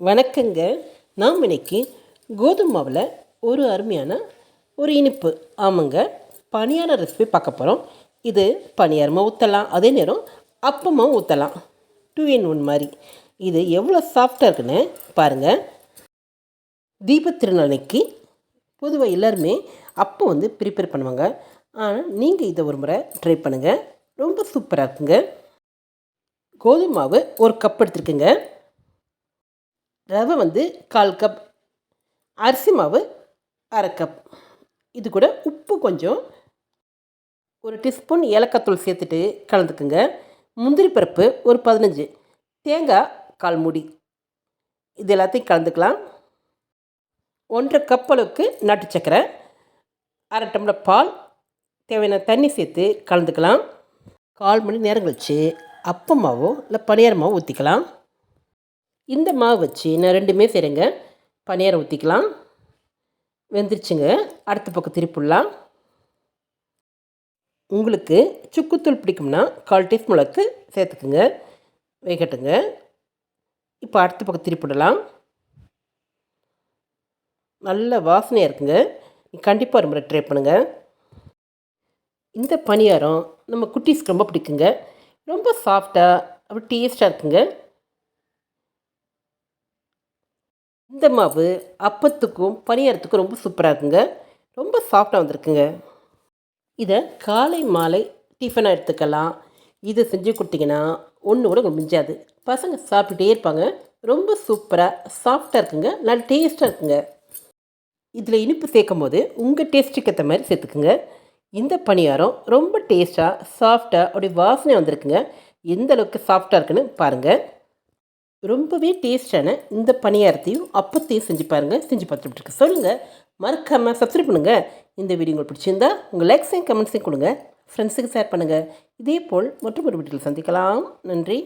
வணக்கங்க நாம் இன்னைக்கு கோதுமை மாவில் ஒரு அருமையான ஒரு இனிப்பு ஆமாங்க பணியான ரெசிபி பார்க்க போகிறோம் இது பணியாரமாக ஊற்றலாம் அதே நேரம் அப்பமாக ஊற்றலாம் டூ இன் ஒன் மாதிரி. இது எவ்வளோ சாஃப்டாக இருக்குன்னு பாருங்கள் தீபத் திருநாளைக்கு பொதுவாக எல்லாருமே அப்போ வந்து ப்ரிப்பேர் பண்ணுவாங்க. ஆனால் நீங்கள் இதை ஒரு முறை ட்ரை பண்ணுங்கள் ரொம்ப சூப்பராக இருக்குங்க. கோதுமை மாவு ஒரு கப் எடுத்துருக்குங்க. ரவை வந்து கால் கப் அரிசி மாவு அரை கப். இது கூட உப்பு கொஞ்சம். ஒரு டீஸ்பூன் ஏலக்காய்த்தூள் சேர்த்துட்டு கலந்துக்குங்க. முந்திரி பருப்பு ஒரு பதினஞ்சு. தேங்காய் கால் மூடி. இது எல்லாத்தையும் கலந்துக்கலாம். ஒன்றரை கப் அளவுக்கு நாட்டு சக்கரை அரை டம்ளர் பால் தேவையான தண்ணி சேர்த்து கலந்துக்கலாம். கால் மணி நேரம் கழித்து அப்பமாவோ இல்லை பணியாரமாவோ ஊற்றிக்கலாம் இந்த மாவு வச்சு நான் ரெண்டுமே செய்கிறேங்க பனியாரம் ஊற்றிக்கலாம் வெந்துருச்சுங்க. அடுத்த பக்கம் திருப்பிடலாம். உங்களுக்கு சுக்குத்தூள் பிடிக்கும்னா கால் டீஸ்பூன் அளவுக்கு சேர்த்துக்குங்க. வேகட்டுங்க. இப்போ அடுத்த பக்கம் திருப்பிடலாம். நல்ல வாசனையாக இருக்குங்க. நீ கண்டிப்பாக ஒரு முறை ட்ரை பண்ணுங்கள் இந்த பணியாரம் நம்ம குட்டீஸ்க்கு ரொம்ப பிடிக்குங்க. ரொம்ப சாஃப்டாக அப்படி டேஸ்ட்டாக இருக்குங்க. இந்த மாவு அப்பத்துக்கும் பணியாரத்துக்கும் ரொம்ப சூப்பராக இருக்குங்க. ரொம்ப சாஃப்டாக வந்திருக்குங்க. இதை காலை மாலை டிஃபனாக எடுத்துக்கலாம். இதை செஞ்சு கொடுத்தீங்கன்னா ஒன்று கூட உங்களுக்கு மிஞ்சாது. பசங்க சாப்பிட்டுட்டே இருப்பாங்க. ரொம்ப சூப்பராக சாஃப்டாக இருக்குங்க. நல்ல டேஸ்ட்டாக இருக்குங்க. இதில் இனிப்பு சேர்க்கும் போது உங்கள் டேஸ்ட்டுக்கு ஏற்ற மாதிரி சேர்த்துக்குங்க. இந்த பணியாரம் ரொம்ப டேஸ்ட்டாக சாஃப்டாக அப்படி வாசனை வந்திருக்குங்க. எந்த அளவுக்கு சாஃப்டாக இருக்குன்னு பாருங்கள் ரொம்பவே டேஸ்டான இந்த பணியாரத்தையும் அப்பத்தையும் செஞ்சு பாருங்கள் செஞ்சு பார்த்துட்டு இருக்கு சொல்லுங்கள் மறக்காமல் சப்ஸ்கிரைப் பண்ணுங்கள் இந்த வீடியோ உங்களுக்கு பிடிச்சிருந்தா உங்கள் லைக்ஸையும் கமெண்ட்ஸையும் கொடுங்க. ஃப்ரெண்ட்ஸுக்கு ஷேர் பண்ணுங்கள் இதே போல் மற்றொரு வீட்டில் சந்திக்கலாம். நன்றி.